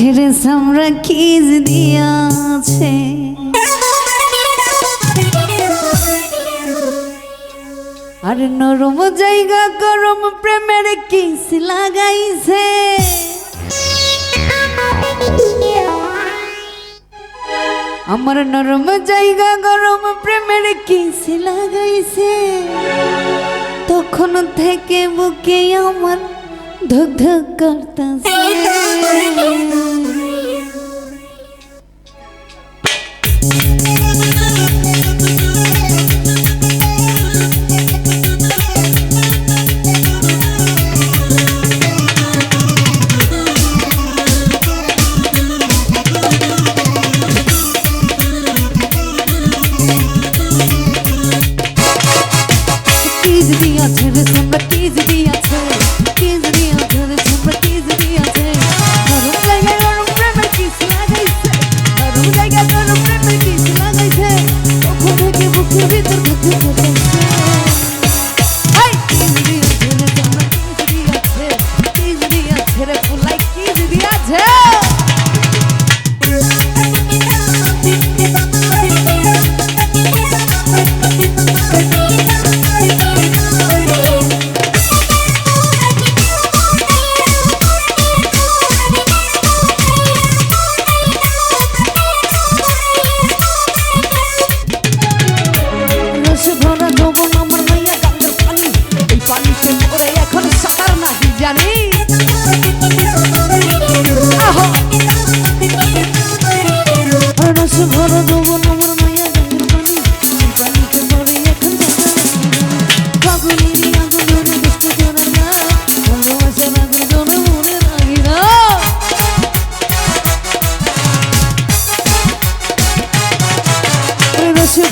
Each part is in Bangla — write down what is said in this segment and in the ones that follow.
ছেড়ে সামরা কিজ দিয়াছে। আর নরম জায়গা গরম প্রেমের কিস লাগাইছে। আমার নরম জায়গা গরম প্রেমের কিস লাগাইছে। তখন থেকে বুকে আমার ধক ধক করতেছে।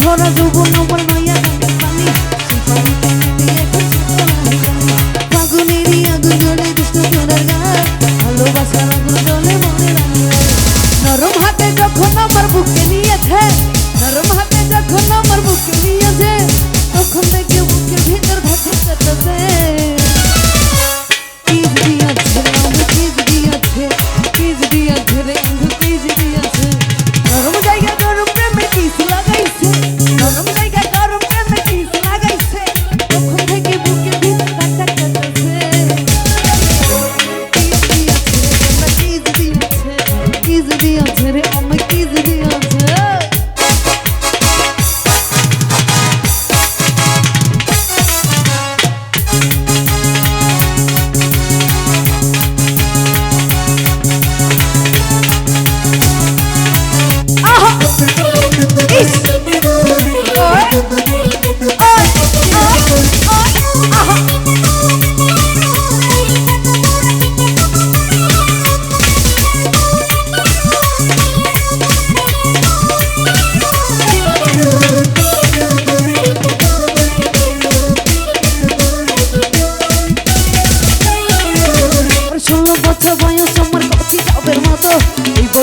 ঘোরা যুব নবল নইয়া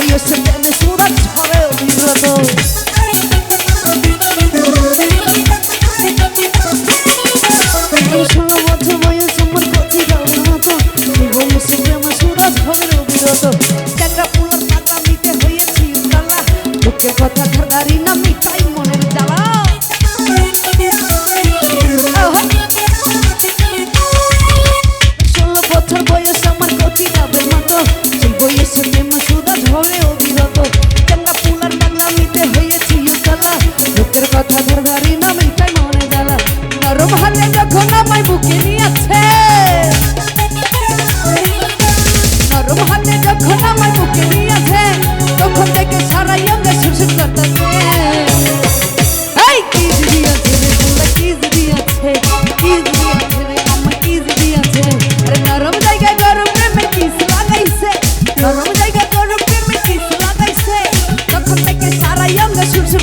Yo siempre me suda, choreo mi rato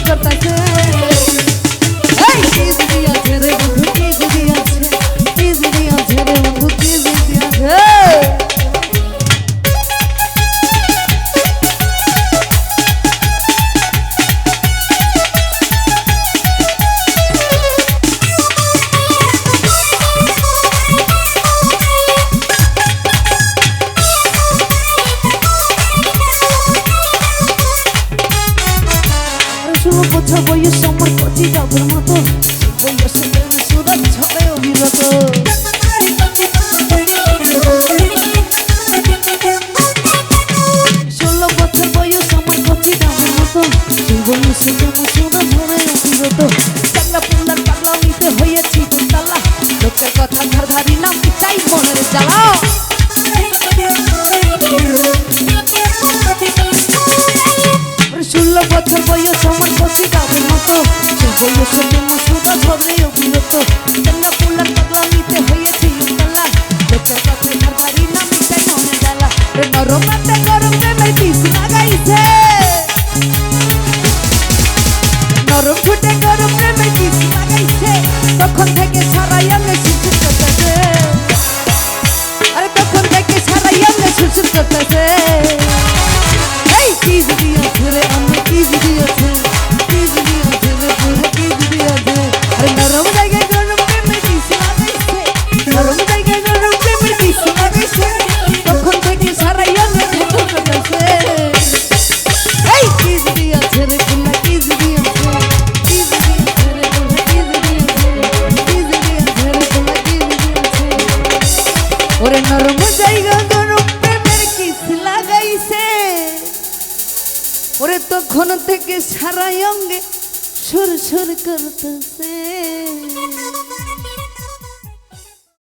করতেছে। gratidão por সেই বয়সে প্রেমে সুদা ধরে অবিরত চাংলা পুল্লার পাগলা নিতে হয়েছি তালা লোকের কথা ধার ধারি না পিতাই মনের জ্বালা রে নরম রাতে গরম প্রেমের বিষ লাগাইছে নরম ফুটে গরম প্রেমের বিষ লাগাইছে তখন থেকে সারাই আঙ্গে সুসুর করতেছে আরে তখন থেকে সারাই আঙ্গে সুসুর করতেছে তখন থেকে সারাই অঙ্গে সুর সুর করতেছে।